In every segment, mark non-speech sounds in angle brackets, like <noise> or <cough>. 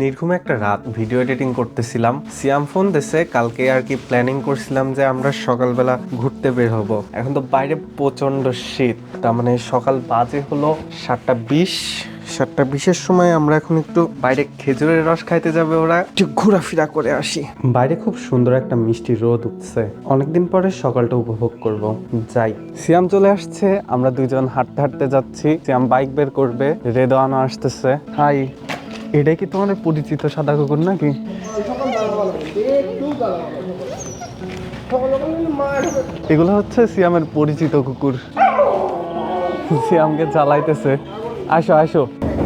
নির্ঘুম একটা রাত video editing করতেছিলাম। সিয়াম ফোন দেশে কালকে আর কি প্ল্যানিং করছিলাম যে আমরা সকালবেলা ঘুরতে বের হব। এখন তো বাইরে প্রচণ্ড শীত, তার মানে সকাল বাজে হলো সাতটা বিশ। সাতটা বিশের সময় আমরা এখন একটু বাইরে খেজুরের রস খাইতে যাবে ওরা। একটু ঘোরাফেরা করে আসি। বাইরে খুব সুন্দর একটা মিষ্টি রোদ উঠছে। অনেকদিন পরে সকালটা উপভোগ করব। যাই, সিয়াম চলে আসছে, আমরা দুইজন হাঁটতে হাঁটতে যাচ্ছি। সিয়াম বাইক বের করবে রেদওয়ানো আসতেছে। হাই এটাই কি তোমাদের পরিচিত সাদা কুকুর নাকি? এগুলো হচ্ছে সিয়ামের পরিচিত কুকুর। সিয়ামকে চালাইতেছে আসো আসো।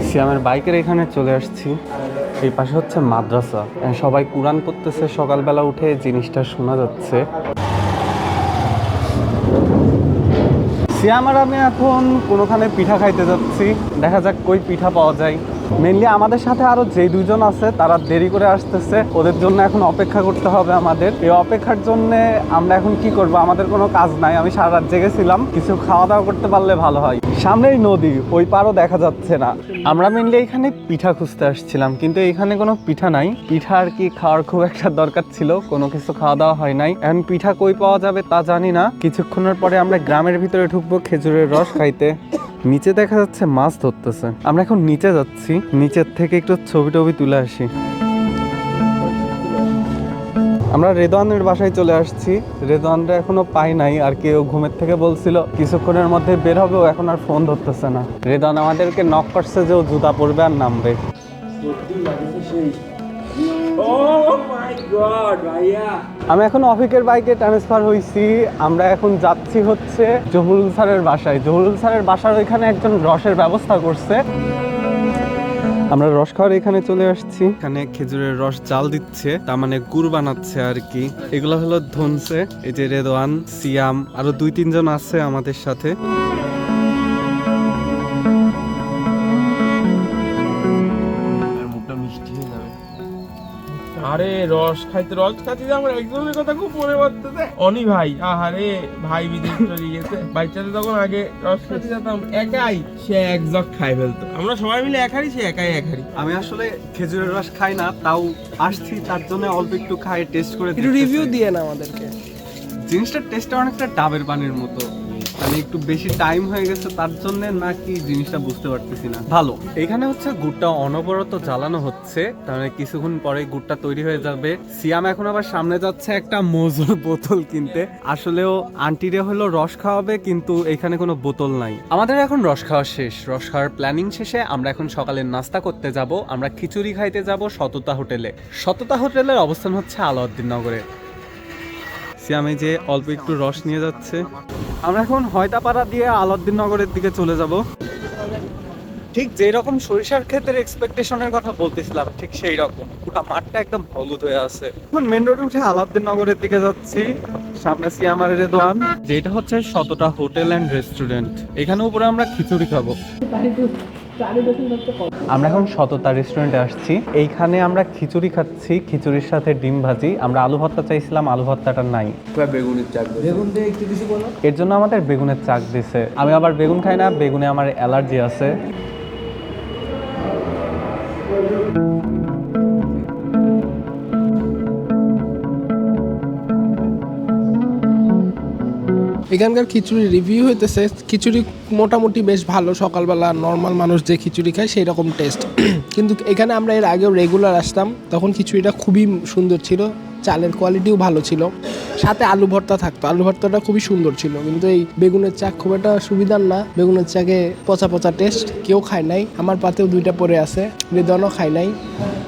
সিয়ামের বাইকের এখানে চলে আসছি। এই পাশে হচ্ছে মাদ্রাসা। সবাই কোরআন করতেছে সকালবেলা উঠে জিনিসটা শোনা যাচ্ছে। সিয়াম আর আমি এখন কোনোখানে পিঠা খাইতে যাচ্ছি। দেখা যাক কই পিঠা পাওয়া যায়। মেনলি আমাদের সাথে আরও যে দুজন আছে, তারা দেরি করে আসতেছে। ওদের জন্য এখন অপেক্ষা করতে হবে আমাদের। এই অপেক্ষার জন্য আমরা এখন কি করব? আমাদের কোনো কাজ নাই। আমি সারা রাত জেগেছিলাম। কিছু খাওয়া দাওয়া করতে পারলে ভালো হয়। সামনেই নদী। ওই পারও দেখা যাচ্ছে না। আমরা মেনলি এখানে পিঠা খুঁজতে আসছিলাম। কিন্তু এখানে কোনো পিঠা নাই। পিঠা আর কি খাওয়ার খুব একটা দরকার ছিল। কোনো কিছু খাওয়া দাওয়া হয় নাই। এখন পিঠা কই পাওয়া যাবে তা জানি না। কিছুক্ষণের পরে আমরা গ্রামের ভিতরে ঢুকবো খেজুরের রস খাইতে। নিচে দেখা যাচ্ছে মাছ ধরতেছে। আমরা এখন নিচে যাচ্ছি। নিচের থেকে একটু ছবি টবি তুলে আসি। আমরা রেদওয়ানের বাসায় চলে আসছি। রেদওয়ানরা এখনও পাই নাই আর কেউ ঘুমের থেকে বলছিল কিছুক্ষণের মধ্যে বের হবে ও এখন আর ফোন ধরতেছে না। রেদওয়ান আমাদেরকে নক করছে যে ও জুতা পরবে আর নামবে। Oh my god, ভাইয়া। আমি এখন অফিকের বাইকে ট্রান্সফার হয়েছি আমরা এখন যাচ্ছি হচ্ছে জহুরুল স্যারের বাসায়। জহুরুল স্যারের বাসার ওইখানে একজন রসের ব্যবস্থা করছে। আমরা রস খাওয়ার এখানে চলে আসছি। এখানে খেজুরের রস জাল দিচ্ছে, তার মানে গুড় বানাচ্ছে আর কি এগুলো হলো ধনসে এই যে রেদওয়ান সিয়াম, আরও দুই তিনজন আছে আমাদের সাথে। আরে রস খাইতে রস খাইতে যে আমার একজনের কথা খুব মনে পড়তেছে। অনি ভাই আহারে ভাই বিদেশ চলে গেছে। বাচ্চাতে তখন আগে রস খেতে যেতাম একাই সে এক জগ খাই ফেলতো। আমরা সবাই মিলে এক হারি সে একাই এক হারি আমি আসলে খেজুরের রস খাই না তাও আসছি তার জন্য অল্প একটু খাই টেস্ট করে একটু রিভিউ দিয়ে না আমাদেরকে। জিনিসটার টেস্টটা অনেকটা ডাবের পানির মতো। মানে একটু বেশি টাইম হয়ে গেছে, তার জন্য নাকি জিনিসটা বুঝতে পারতেছি না। ভালো। এখানে হচ্ছে গুড়টা অনবরত জ্বালানো হচ্ছে, তার মানে কিছুক্ষণ পরে গুড়টা তৈরি হয়ে যাবে। সিয়াম এখন আবার সামনে যাচ্ছে একটা মজুর বোতল কিনতে। আসলেও আন্টিরে হলো রস খাওয়াবে, কিন্তু এখানে কোনো বোতল নাই। আমাদের এখন রস খাওয়া শেষ। রস খাওয়ার প্ল্যানিং শেষে আমরা এখন সকালে নাস্তা করতে যাব। আমরা খিচুড়ি খাইতে যাব সততা হোটেলে। সততা হোটেলের অবস্থান হচ্ছে আলাউদ্দিন নগরে। সিয়ামে যে অল্প একটু রস নিয়ে যাচ্ছে। আমরা এখন হয়তাপাড়া দিয়ে আলাউদ্দিন নগরের দিকে চলে যাব। ঠিক যেই রকম সরিষার ক্ষেতের এক্সপেকটেশনের কথা বলতেছিলাম ঠিক সেই রকম পুরো মাঠটা একদম হলুদ হয়ে আছে। এখন মেন রোডে উঠে আলাউদ্দিন নগরের দিকে যাচ্ছি। সামনে সিয়ামারের দোকান যেটা হচ্ছে শতটা হোটেল অ্যান্ড রেস্টুরেন্ট এখানে উপরে আমরা খিচুড়ি খাব। আমরা এখন সততা রেস্টুরেন্টে আসছি। এইখানে আমরা খিচুড়ি খাচ্ছি খিচুড়ির সাথে ডিম ভাজি। আমরা আলু ভর্তা চাইছিলাম আলু ভর্তাটা নাই। বেগুন দিয়ে একটু কিছু বলো। এর জন্য আমাদের বেগুনের চাক দিছে। আমি আবার বেগুন খাই না বেগুনে আমার অ্যালার্জি আছে। এখানকার খিচুড়ি রিভিউ হইতেছে। খিচুড়ি মোটামুটি বেশ ভালো। সকালবেলা নর্মাল মানুষ যে খিচুড়ি খায় সেই রকম টেস্ট কিন্তু এখানে আমরা এর আগেও রেগুলার আসতাম। তখন খিচুড়িটা খুবই সুন্দর ছিল। চালের কোয়ালিটিও ভালো ছিল। সাথে আলু ভর্তা থাকতো। আলু ভর্তাটা খুবই সুন্দর ছিল। কিন্তু এই বেগুনের চাক খুব একটা সুবিধার না। বেগুনের চাকে পচা পচা টেস্ট কেউ খায় নাই। আমার পাতেও দুইটা পড়ে আছে। হৃদয়ও খায় নাই।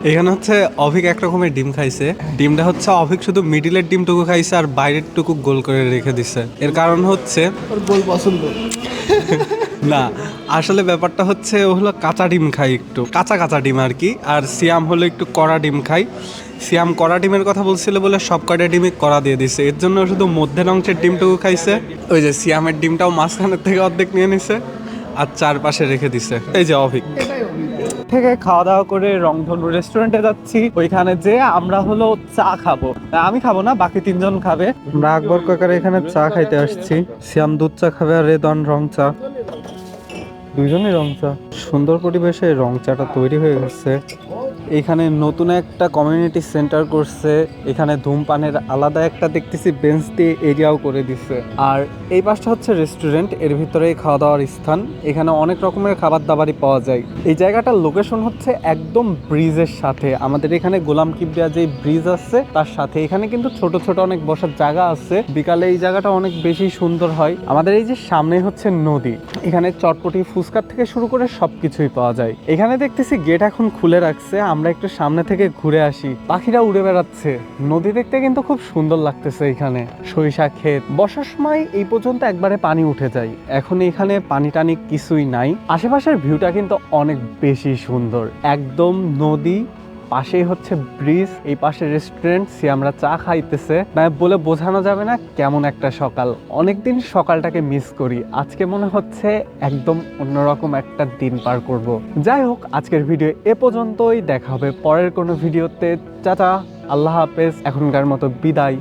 এখানে হচ্ছে অভিক এক রকমের ডিম খাইছে। ডিমটা হচ্ছে অভিক শুধু মিডিলের ডিমটুকু খাইছে আর বাইরের টুকু গোল করে রেখে দিছে। এর কারণ হচ্ছে ওর গোল পছন্দ। <laughs> না আসলে ব্যাপারটা হচ্ছে ও হলো কাঁচা ডিম খাই একটু। কাঁচা কাঁচা ডিম আর কি। আর সিয়াম হলো একটু কড়া ডিম খাই সিয়াম কড়া ডিমের কথা বলছিল বলে সব কটা ডিমই কড়া দিয়ে দিছে। এর জন্য শুধু মধ্যের অংশের ডিমটুকু খাইছে। ওই যে সিয়ামের ডিমটাও মাঝখানের থেকে অর্ধেক নিয়ে নিছে। আর চারপাশে রেখে দিছে। এই যে অভিক। থেকে খাওয়া দাওয়া করে রংধনু রেস্টুরেন্টে যাচ্ছি। ওইখানে যে আমরা হলো চা খাব। আমি খাব না, বাকি তিনজন খাবে। আমরা আকবর কাকার এখানে চা খাইতে আসছি। শ্যাম দুধ চা খাবে আর রেদন রং চা। দুইজনই রং চা। সুন্দর পরিবেশে রং চাটা তৈরি হয়ে গেছে। এখানে নতুন একটা কমিউনিটি সেন্টার করছে। এখানে ধূমপানের আলাদা একটা দেখতেছি বেঞ্চ দিয়ে এরিয়াও করে দিচ্ছে আর এই পাশটা হচ্ছে রেস্টুরেন্টের ভিতরে খাওয়া দাওয়ার স্থান। এখানে অনেক রকমের খাবার দাবারই পাওয়া যায়। এই জায়গাটার লোকেশন হচ্ছে একদম ব্রিজের সাথে। আমাদের এখানে গোলাম কিবরিয়া যে ব্রিজ আছে, তার সাথে। এখানে কিন্তু ছোট ছোট অনেক বসার জায়গা আছে। বিকালে এই জায়গাটা অনেক বেশি সুন্দর হয়। আমাদের এই যে সামনে হচ্ছে নদী। এখানে চটপটি, ফুচকার থেকে শুরু করে সবকিছুই পাওয়া যায়। এখানে দেখতেছি গেট এখন খুলে রাখছে। আমরা একটু সামনে থেকে ঘুরে আসি। পাখিরা উড়ে বেড়াচ্ছে। নদী দেখতে কিন্তু খুব সুন্দর লাগতেছে এখানে। সরিষা ক্ষেত। বর্ষার সময় এই পর্যন্ত একবারে পানি উঠে যায়। এখন এখানে পানি টানি কিছুই নাই। আশেপাশের ভিউটা কিন্তু অনেক বেশি সুন্দর। একদম নদী পাশেই হচ্ছে ব্রিজ, এই পাশে রেস্টুরেন্ট সে আমরা চা খাইতেছে। না বলে বোঝানো যাবে না কেমন একটা সকাল। অনেকদিন সকালটাকে মিস করি। আজকে মনে হচ্ছে একদম অন্যরকম একটা দিন পার করব। যাই হোক, আজকের ভিডিও এ পর্যন্তই। দেখা হবে পরের কোনো ভিডিওতে চাচা, আল্লাহ হাফেজ। এখনকার মতো বিদায়।